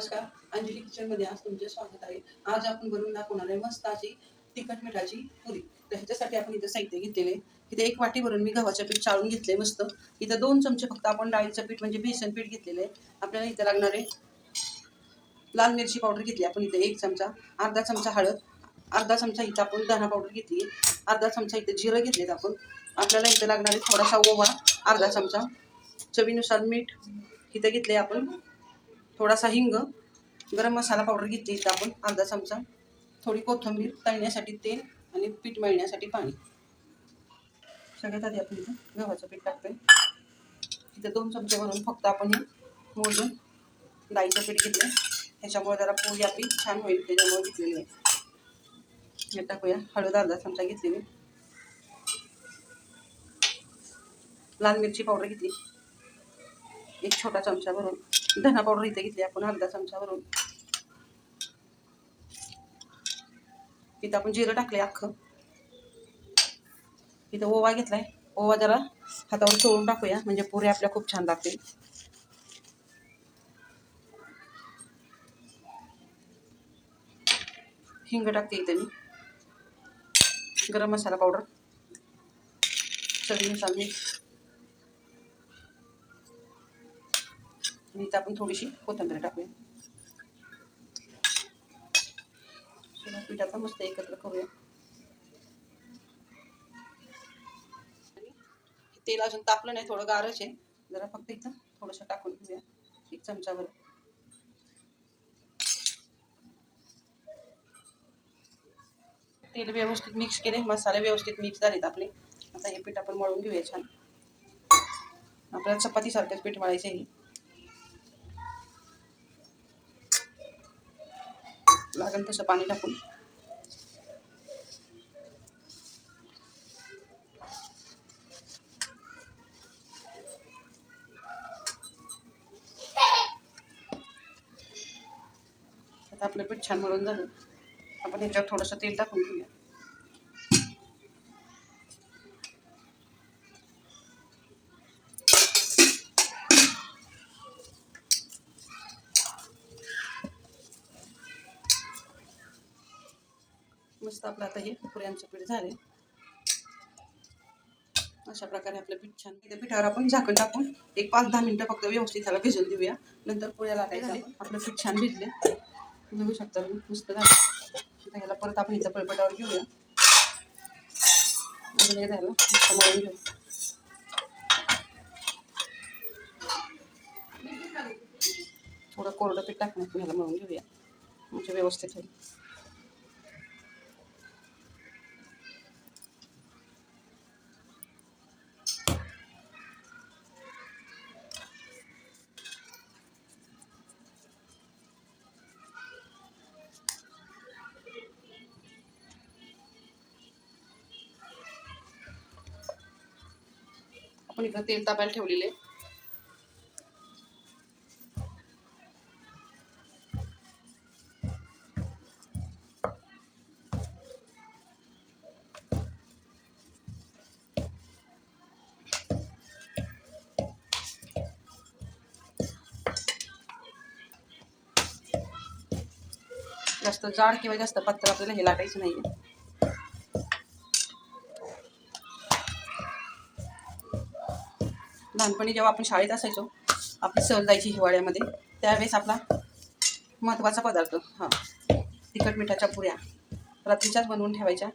किचनमध्ये आज तुमचे स्वागत आहे. आज आपण बनवून दाखवणार आहे मस्त अशी तिखट मिठाची पुरी. तर ह्याच्यासाठी आपण इथं साहित्य घेतलेले इथे एक वाटी भरून मी गव्हाचं पीठ चाळून घेतलंय मस्त. इथं दोन चमचे फक्त आपण डाळीचं पीठ म्हणजे बेसन पीठ घेतलेलं आहे. आपल्याला इथं लागणार आहे लाल मिरची पावडर घेतली. आपण इथे एक चमचा अर्धा चमचा हळद अर्धा चमचा इथं आपण धना पावडर घेतली अर्धा चमचा इथं जिरं घेतलेत आपण. आपल्याला इथं लागणार आहे थोडासा ओवा अर्धा चमचा. चवीनुसार मीठ इथं घेतले आपण. थोडासा हिंग गरम मसाला पावडर घेतली इथं आपण अर्धा चमचा. थोडी कोथिंबीर तळण्यासाठी तेल आणि पीठ मळण्यासाठी पाणी. सगळ्यात आधी आपण इथं गव्हाचं पीठ टाकतोय. इथं दोन चमचे भरून फक्त आपण हे मोजून डाळीचं पीठ घेतलं ह्याच्यामुळे जरा पोळी आपली छान होईल त्याच्यामुळे घेतलेली आहे. हे टाकूया. हळद अर्धा चमचा घेतलेली. लाल मिरची पावडर घेतली. एक छोटा चमचा भरून. धना पावडर इथे घेतली आपण अर्धा चमचा भरून इथं आपण जिरं टाकले अख्खं. इथं ओवा घेतलाय. ओवा जरा हातावर चोळून टाकूया म्हणजे पुरे आपल्या खूप छान लागतील. हिंग टाकते इथे मी. गरम मसाला पावडर. सगळी मसाला मिक्स आणि इथं आपण थोडीशी कोथिंबीर टाकूया. सगळं पीठ मस्त एकत्र करूया. तेल अजून तापलं नाही थोडं गारच आहे. जरा फक्त इथं थोडंसं टाकून घेऊया एक चमचाभर. तेल व्यवस्थित मिक्स केले मसाले व्यवस्थित मिक्स झालेत आपले. आता हे पीठ आपण मळून घेऊया छान. आपल्याला चपातीसारखंच पीठ मळायचं आहे लागेल तसं पाणी टाकून. आता आपलं पीठ छान मळून झालं. आपण ह्याच्यावर थोडंसं तेल टाकून घेऊया. मस्त आपलं आता हे पुऱ्यांचं पीठ झाले. अशा प्रकारे आपलं पीठ छान त्या पिठावर आपण झाकण टाकून एक पाच दहा मिनिटं फक्त व्यवस्थित त्याला भिजून देऊया. नंतर पुऱ्या झाले आपलं पीठ छान भिजले बघू शकता तुम्ही मस्त झालं. ह्याला परत आपण इथं पळपटावर घेऊया. अजून झालं मस्त मळून घेऊ थोडं कोरडं पीठ टाकून आपण ह्याला मळून घेऊया. म्हणजे व्यवस्थित होईल. आपण इथं तेल तापायला ठेवलेले जास्त जाड किंवा जास्त पातळ आपल्याला हे लाटायचं नाही लहानपणी जेव्हा आपण शाळेत असायचो आपली सहल जायची हिवाळ्यामध्ये त्यावेळेस आपला महत्त्वाचा पदार्थ हां तिखट मिठाच्या पुऱ्या रात्रीच्याच बनवून ठेवायच्या.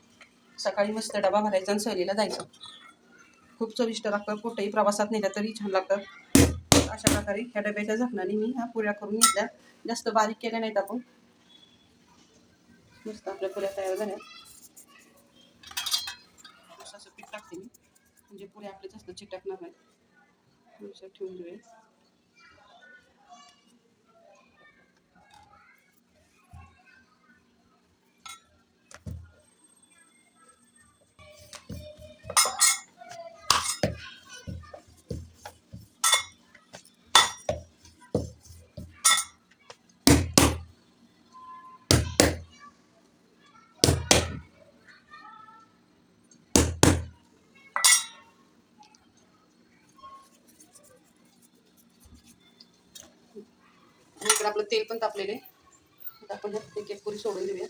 सकाळी मस्त डबा भरायचा आणि सहलीला जायचं. खूप चविष्ट लागतं कुठेही प्रवासात नेल्या तरी छान लागतात अशा प्रकारे ह्या डब्याच्या झाकणाने मी ह्या पुऱ्या करून घेतल्या. जास्त बारीक केल्या नाहीत आपण. मस्त आपल्या पुऱ्या तयार झाल्या. असं पीठ टाकते मी. म्हणजे पुऱ्या आपले जास्त चिटकणार नाही थोडंसं ठेवून देऊया इकडे आपलं तेल पण तापलेलं आहे. आता आपण एक एक पुरी सोडून देऊया.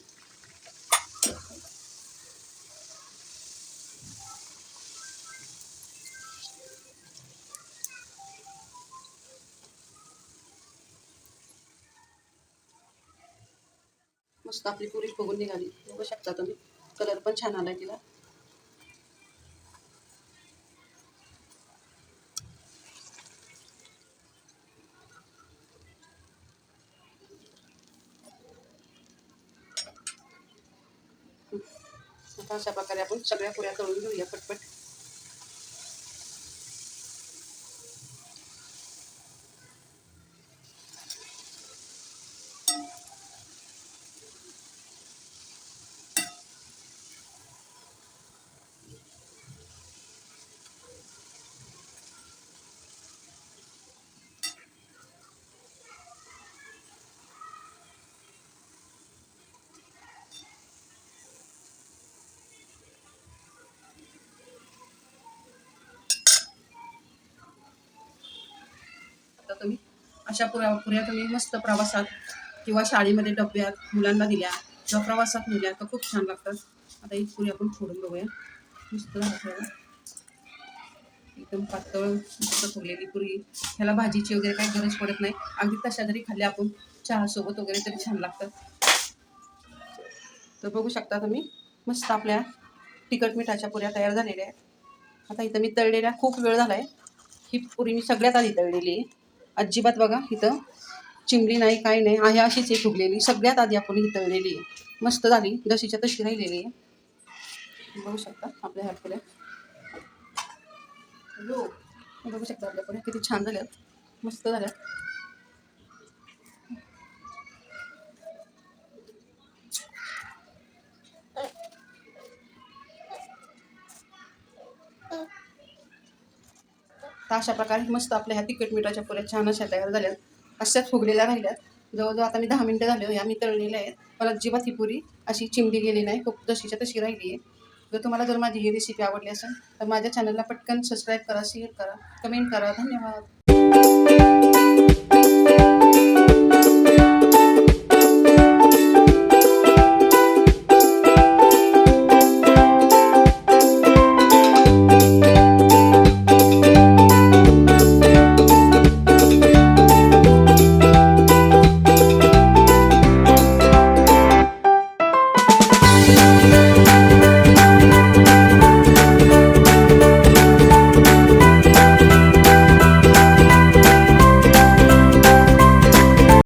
मस्त आपली पुरी बघून निघाली. बघू शकता तुम्ही. कलर पण छान आलाय तिला. अशा प्रकारे आपण सगळ्या पुऱ्या करून घेऊया पटपट. तुम्ही. अशा पुऱ्या पुऱ्या तुम्ही मस्त प्रवासात किंवा शाळेमध्ये डब्यात मुलांना दिल्या किंवा प्रवासात नेल्या तर खूप छान लागतात आता ही पुरी आपण फोडून बघूया. मस्त एकदम पातळ मस्त फुगलेली पुरी. ह्याला भाजीची वगैरे काही गरज पडत नाही. अगदी तशा जरी खाल्ल्या आपण. चहासोबत वगैरे तरी छान लागतात तर बघू शकता तुम्ही मस्त आपल्या तिखट मिठाच्या पुऱ्या तयार झालेल्या आहेत. आता इथं मी तळलेल्या खूप वेळ झाला आहे ही पुरी मी सगळ्यात आधी तळलेली आहे. अजिबात बघा इथं चिमडी नाही काय नाही आहे अशीच आहे फुगलेली सगळ्यात आधी आपण ही तळलेली आहे. मस्त झाली जशीच्या तशी राहिलेली आहे. बघू शकता आपल्या ह्या पुऱ्या बघू शकता आपल्या किती छान झाल्यात मस्त झाल्यात. तर अशा प्रकारे मस्त आपल्या ह्या तिखट मिठाच्या पुऱ्या छान अशा तयार झाल्यात अशाच फुगलेल्या राहिल्यात. जवळजवळ आता मी दहा मिनटं झाले या मी तळलेल्या आहेत. मला अजिबात ही पुरी अशी चिमडी गेली नाही खूप जशीच्या तशी राहिली आहे. जर तुम्हाला जर माझी ही रेसिपी आवडली असेल तर माझ्या चॅनलला पटकन सबस्क्राईब करा शेअर करा कमेंट करा. धन्यवाद.